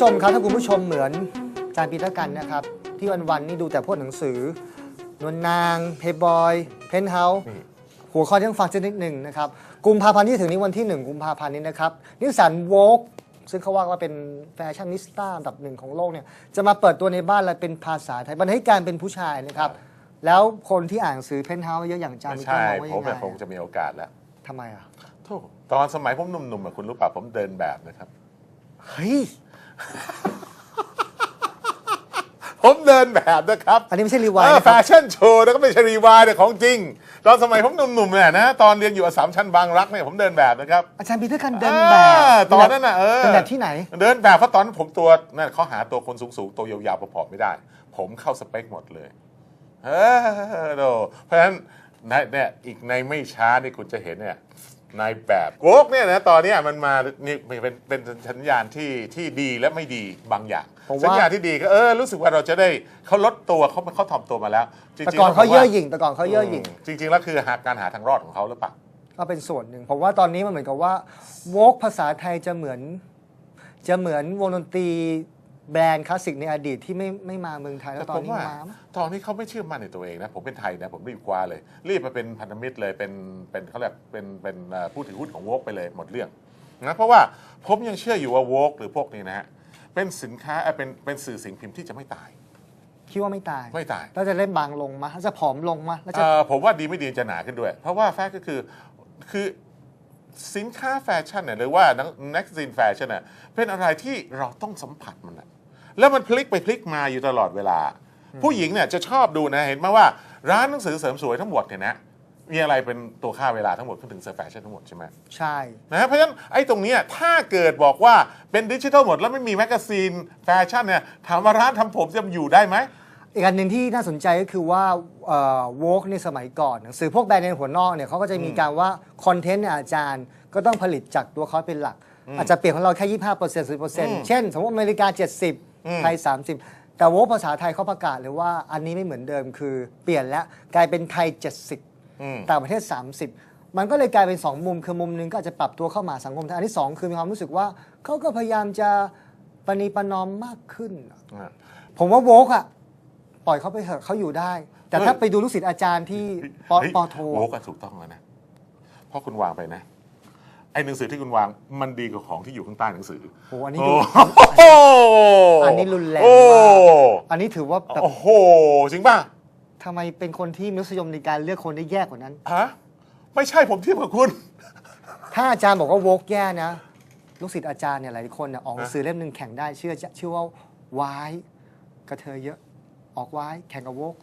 ชมครับถ้าคุณผู้ชมเหมือนอาจารย์ปีเตอร์กันนะครับ ที่วันๆนี่ดูแต่พวกหนังสือนวลนางเพย์บอยเพนเฮาส์นี่หัวข้อที่ต้องฟังสักนิดหนึ่งนะครับกุมภาพันธ์ที่ถึงนี้วันที่ 1 กุมภาพันธ์นี้นะครับนิสสันโวกซึ่งเขาว่าว่าเป็นแฟชั่นนิสต้าอันดับหนึ่งของโลกเนี่ยจะมาเปิดตัวในบ้านและเป็นภาษาไทยบรรณาธิการเป็นผู้ชายนะครับ แล้วคนที่อ่านหนังสือเพนเฮาส์เยอะอย่างอาจารย์ไม่ปีเตอใช่ร์มองว่าผยัมงไงเป็นคงจะมีโอกาสแล้วทำไมอะโธ่ตอนสมัยผมหนุ่มๆอะคุณรู้ป่ะผมเดินแบบนะครับ เฮ้ยผมเดินแบบนะครับอันนี้ไม่ใช่รีวายเออนะคแฟรับชั่นโชว์แล้วก็ไม่ใช่รีวายเนี่ยของจริง ตอนสมัยผมหนุ่มๆเนี่ยนะตอนเรียนอยู่อัสสัมชัญบางรักเนี่ยผมเดินแบบนะครับ อาจารย์ปีเตอร์กันเดินแบบอ่าตอนนั้นน่ะเออเป็นแบบที่ไหน เดินแบบเพราะตอนนั้นผมตัวนั่นเขาหาตัวคนสูงๆ ตัวยาวๆผอมๆไม่ได้ ผมเข้าสเปคหมดเลยเออโดเพราะฉะนั้นในเนี่ยอีกในไม่ช้านี่คุณจะเห็นเนี่ย นายแบบโกกเนี่ยนะตอนเนี้ยมันมานี่เป็นเป็นสัญญาณที่ที่ดีและไม่ดีบางอย่างผมว่าสัญญาณที่ดีก็เออรู้สึกว่าเราจะได้เขาลดตัวเขาเขาถ่อมตัวมาแล้วจริงๆแต่ก่อนเขาแล้วผมเย่อว่าหยิ่งแต่ก่อนเขาเย่อหยิ่งจริง ๆ แล้วคือหาการหาทางรอดของเขาหรือเปล่าก็เป็นส่วนหนึ่งผมว่าตอนนี้มันเหมือนกับว่าโวกภาษาไทยจะเหมือน จะเหมือนวงดนตรี แบรนด์คลาสสิกในอดีตที่ไม่ไม่มาเมืองไทยแล้วตอนนี้ว่ามาไหมตอนนี้เขาไม่เชื่อมั่นในตัวเองนะ ผมเป็นไทยนะ ผมรีบคว้าเลย รีบมาเป็นพันธมิตรเลยเป็นเป็นเขาเรียกเป็นเป็นเอ่อผู้ถือหุ้นของโวกไปเลยหมดเรื่องนะเพราะว่าผมยังเชื่ออยู่ว่าโวกหรือพวกนี้นะฮะเป็นสินค้าเอ่อเป็นเป็นสื่อสิ่งพิมพ์ที่จะไม่ตายคิดว่าไม่ตายไม่ตายแล้วจะเล่นบางลงมาแล้วจะผอมลงมาแล้วจะเอ่อผมว่าดีไม่ดีจะหนาขึ้นด้วย เพราะว่าแฟกต์ก็คือคือ สินค้าแฟชั่นเนี่ยหรือว่านักซินแฟชั่นเนี่ยเป็นอะไรที่เราต้องสัมผัสมันนะแล้วมันพลิกไปพลิกมาอยู่ตลอดเวลา ผู้หญิงเนี่ยจะชอบดูนะเห็นไหมว่าร้านหนังสือเสริมสวยทั้งหมดเนี่ยนะมีอะไรเป็นตัวค่าเวลาทั้งหมดก็ถึงเซอร์แฟชั่นทั้งหมดใช่ไหมใช่นะเพราะฉะนั้นไอ้ตรงเนี้ยถ้าเกิดบอกว่าเป็นดิจิทัลหมดแล้วไม่มีแมกกาซีนแฟชั่นเนี่ยถามว่าร้านทำผมจะอยู่ได้ไหม อีกอันหนึ่งที่น่าสนใจก็คือว่าโวกในสมัยก่อนหนังสือพวกแบรนด์ในหัวนอกเนี่ยเขาก็จะมีการว่าคอนเทนต์เนี่ยอาจารย์ก็ต้องผลิตจากตัวเขาเป็นหลัก อาจจะเปลี่ยนของเราแค่25% 10%เช่น สมมติอเมริกา70ไทย30แต่โวกภาษาไทยเขาประกาศเลยว่าอันนี้ไม่เหมือนเดิมคือเปลี่ยนแล้วกลายเป็นไทยอืม70ต่างประเทศ30มันก็เลยกลายเป็น 2 มุมคือมุมหนึงก็อาจจะปรับตัวเข้ามาสังคมไทยอันที่2คือมีความรู้สึกว่าเขาก็พยายามจะปณีประนอมมากขึ้นอะผมว่าโวกอะ ปล่อยเขาไปเถอะเขาอยู่ได้ แต่ถ้าเฮ้ยไปดูลูกศิษย์อาจารย์ที่ปอเฮ้ยปอโทโวกก็ถูกต้องแล้วนะเพราะคุณวางไปนะไอ้หนังสือที่คุณวางมันดีกว่าของที่อยู่ข้างใต้หนังสือโอ้โหอันนี้โอ้ดูโหอันนี้รุนแรงโอ้มากอันนี้ถือว่าแบบโอ้โหจริงป่ะทำไมเป็นคนที่มีรสยมในการเลือกคนได้แย่กว่านั้นฮะไม่ใช่ผมเทียบกับคุณ ถ้าอาจารย์บอกว่าโวกแย่นะ ลูกศิษย์อาจารย์เนี่ยหลายคนเนี่ยออกหนังสือเล่มหนึ่งแข่งได้ชื่อชื่อว่าวายกระเทยเยอะ ออกวายแข่งกับวก